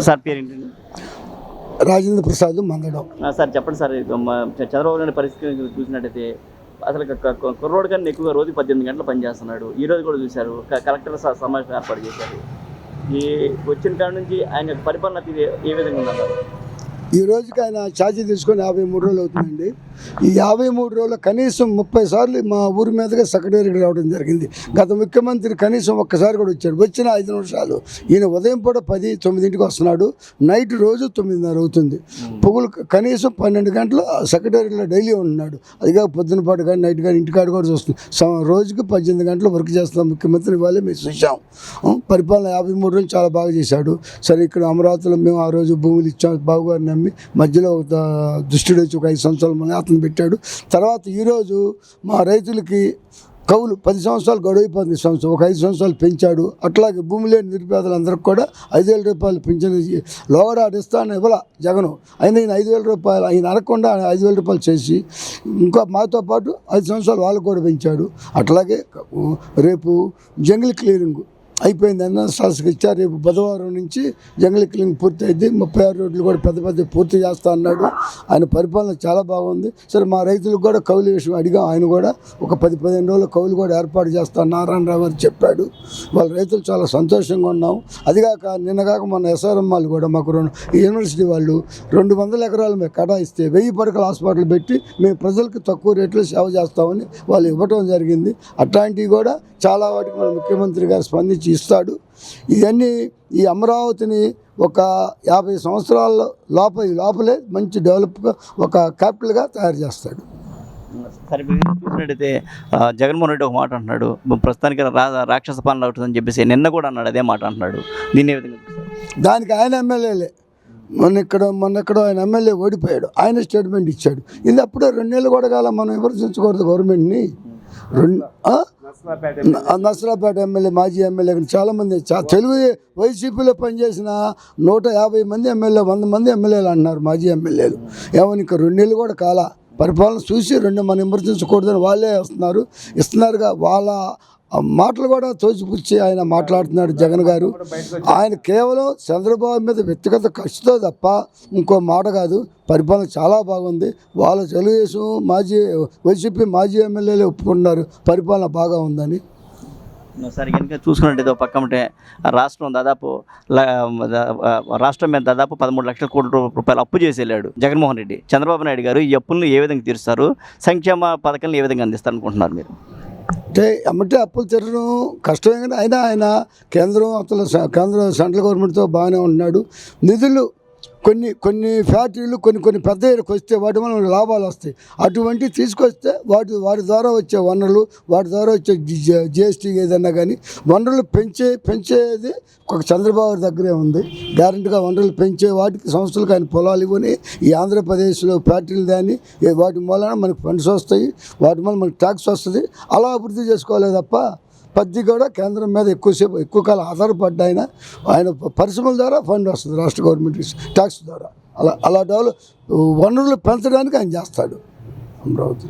Sir- పేరు ఏంటండి Rajendra Prasad Mandadam sir చెప్పండి సార్ చంద్రబాబు నాయుడు పరిస్థితి చూసినట్టయితే అసలు కుర్రోడు కన్నా ఎక్కువగా రోజు పద్దెనిమిది గంటలు పనిచేస్తున్నాడు ఈ రోజు కూడా చూశారు కలెక్టర్ సమావేశం ఏర్పాటు చేశారు. ఈ వచ్చిన కాడ నుంచి ఆయన పరిపాలన ఏ- ఏ విధంగా ఉందన్నారు? ఈ రోజుకి ఆయన ఛార్జీ తీసుకొని యాభై మూడు రోజులు అవుతుందండి. ఈ యాభై మూడు రోజులు కనీసం ముప్పై సార్లు మా ఊరి మీదుగా సెక్రటరీకి రావడం జరిగింది. గత ముఖ్యమంత్రి కనీసం ఒక్కసారి కూడా వచ్చాడు. వచ్చిన ఐదు నిమిషాలు ఈయన ఉదయం పూట పది తొమ్మిదింటికి వస్తున్నాడు. నైట్ రోజు తొమ్మిదిన్నర అవుతుంది. పొగులు కనీసం పన్నెండు గంటలు సెక్రటరీలో డైలీ ఉంటున్నాడు. అదిగా పొద్దున పాటు కానీ నైట్ కానీ ఇంటికాడ కూడా చూస్తుంది. రోజుకి పద్దెనిమిది గంటలు వర్క్ చేస్తాం ముఖ్యమంత్రి వాళ్ళే మేము చూసాం పరిపాలన యాభై మూడు రోజులు చాలా బాగా చేశాడు. సరే ఇక్కడ అమరావతిలో మేము ఆ రోజు భూములు ఇచ్చాం. బాబు గారిని నమ్మి మధ్యలో ఒక ద- దుష్టుడు వచ్చి ఒక ఐదు సంవత్సరాల ముందు అతను పెట్టాడు. తర్వాత ఈరోజు మా రైతులకి కవులు పది సంవత్సరాలు గడువైపోతుంది సంవత్సరం ఒక ఐదు సంవత్సరాలు పెంచాడు. అట్లాగే భూమి లేని నిరుపేదలందరికీ కూడా ఐదు వేల రూపాయలు పింఛన్ లోగడాడు ఇస్తాను ఇవ్వాల జగను. అయిన ఈయన ఐదు వేల రూపాయలు ఆయన అనకుండా ఐదు వేల రూపాయలు చేసి ఇంకా మాతో పాటు ఐదు సంవత్సరాలు వాళ్ళు కూడా పెంచాడు. అట్లాగే రేపు జంగిల్ క్లియరింగ్ అయిపోయింది అన్న ఇచ్చారు. రేపు బుధవారం నుంచి జంగిల్ క్లీనింగ్ పూర్తి అయింది ముప్పై ఆరు రోడ్లు కూడా పెద్ద పెద్ద పూర్తి చేస్తా అన్నాడు. ఆయన పరిపాలన చాలా బాగుంది. సరే మా రైతులకు కూడా కౌలు విషయం అడిగాం. ఆయన కూడా ఒక పది పదిహేను రోజులు కౌలు కూడా ఏర్పాటు చేస్తా నారాయణరావు అని చెప్పాడు. వాళ్ళ రైతులు చాలా సంతోషంగా ఉన్నాం. అదిగాక నిన్నగాక మన ఎస్ఆర్ఎం వాళ్ళు కూడా మాకు రెండు యూనివర్సిటీ వాళ్ళు రెండు వందల ఎకరాలు మేము కేటాయిస్తే వెయ్యి పడకల హాస్పిటల్ పెట్టి మేము ప్రజలకు తక్కువ రేట్లో సేవ చేస్తామని వాళ్ళు ఇవ్వటం జరిగింది. అట్లాంటివి కూడా చాలా వాటికి మన ముఖ్యమంత్రి గారు స్పందించి ఇస్తాడు. ఇవన్నీ ఈ అమరావతిని ఒక యాభై సంవత్సరాల లోపల లోపలే మంచి డెవలప్గా ఒక క్యాపిటల్గా తయారు చేస్తాడు. సరే చూసినట్టయితే జగన్మోహన్ రెడ్డి ఒక మాట అంటున్నాడు. ప్రస్తుతానికి రా రాక్షస పాలన అవుతుందని చెప్పేసి నిన్న కూడా అన్నాడు అదే మాట అంటున్నాడు. దీన్ని విధంగా? దానికి ఆయన ఎమ్మెల్యేలే. మొన్న ఇక్కడ మొన్న ఇక్కడ ఆయన ఎమ్మెల్యే ఓడిపోయాడు. ఆయన స్టేట్మెంట్ ఇచ్చాడు. ఇది అప్పుడే రెండు నెలలు కూడా కాల మనం విమర్శించకూడదు గవర్నమెంట్ని. రెండు ఆ? న- నసరాపేట ఎమ్మెల్యే మాజీ ఎమ్మెల్యే చాలా మంది చా- తెలుగు వైసీపీలో పనిచేసిన నూట యాభై మంది ఎమ్మెల్యే వంద మంది ఎమ్మెల్యేలు అంటున్నారు మాజీ ఎమ్మెల్యేలు. ఏమని ఇంకా రెండు నెలలు కూడా కాల. పరిపాలన చూసి రెండు మనం విమర్శించకూడదని వాళ్ళే వస్తున్నారు. ఇస్తున్నారుగా వాళ్ళ మాటలు కూడా తోచిపుచ్చి ఆయన మాట్లాడుతున్నాడు జగన్ గారు. ఆయన కేవలం చంద్రబాబు మీద వ్యక్తిగత ఖర్చుతో తప్ప ఇంకో మాట కాదు. పరిపాలన చాలా బాగుంది. వాళ్ళ తెలుగుదేశం మాజీ వైసీపీ మాజీ ఎమ్మెల్యేలు ఒప్పుకున్నారు పరిపాలన బాగా ఉందని. సరే కనుక చూసుకున్నట్టు ఒక పక్క ఉంటే రాష్ట్రం దాదాపు రాష్ట్రం మీద దాదాపు పదమూడు లక్షల కోట్ల రూపాయలు అప్పు చేసి వెళ్ళాడు జగన్మోహన్ రెడ్డి. చంద్రబాబు నాయుడు గారు ఈ అప్పులను ఏ విధంగా తీరుస్తారు? సంక్షేమ పథకాలను ఏ విధంగా అందిస్తారు అనుకుంటున్నారు మీరు? అంటే ఎమ్మటే అప్పులు తిరగడం కష్టమే కానీ అయినా ఆయన కేంద్రం అసలు కేంద్రం కేంద్ర సెంట్రల్ గవర్నమెంట్తో బాగానే ఉంటున్నాడు. నిధులు కొన్ని కొన్ని ఫ్యాక్టరీలు కొన్ని కొన్ని పెద్ద ఏరియాకి వస్తే వాటి వల్ల లాభాలు వస్తాయి. అటువంటివి తీసుకొస్తే వాటి వాటి ద్వారా వచ్చే వనరులు వాటి ద్వారా వచ్చే జిఎస్టీ ఏదన్నా కానీ వనరులు పెంచే పెంచేది ఒక చంద్రబాబు దగ్గరే ఉంది. గ్యారంటీగా వనరులు పెంచే వాటికి సంస్థలకు ఆయన పొలాలు ఇవ్వని ఈ ఆంధ్రప్రదేశ్లో ఫ్యాక్టరీలు కానీ వాటి మూలన మనకు ఫండ్స్ వస్తాయి వాటి వల్ల మనకు ట్యాక్స్ వస్తుంది. అలా అభివృద్ధి చేసుకోవాలి తప్ప పత్తి కూడా కేంద్రం మీద ఎక్కువసేపు ఎక్కువ కాలం ఆధారపడ్డ ఆయన ఆయన పరిశ్రమల ద్వారా ఫండ్ వస్తుంది రాష్ట్ర గవర్నమెంట్ ట్యాక్స్ ద్వారా. అలా అలా డెవలప్ వనరులు పెంచడానికి ఆయన చేస్తాడు. అమరావతి.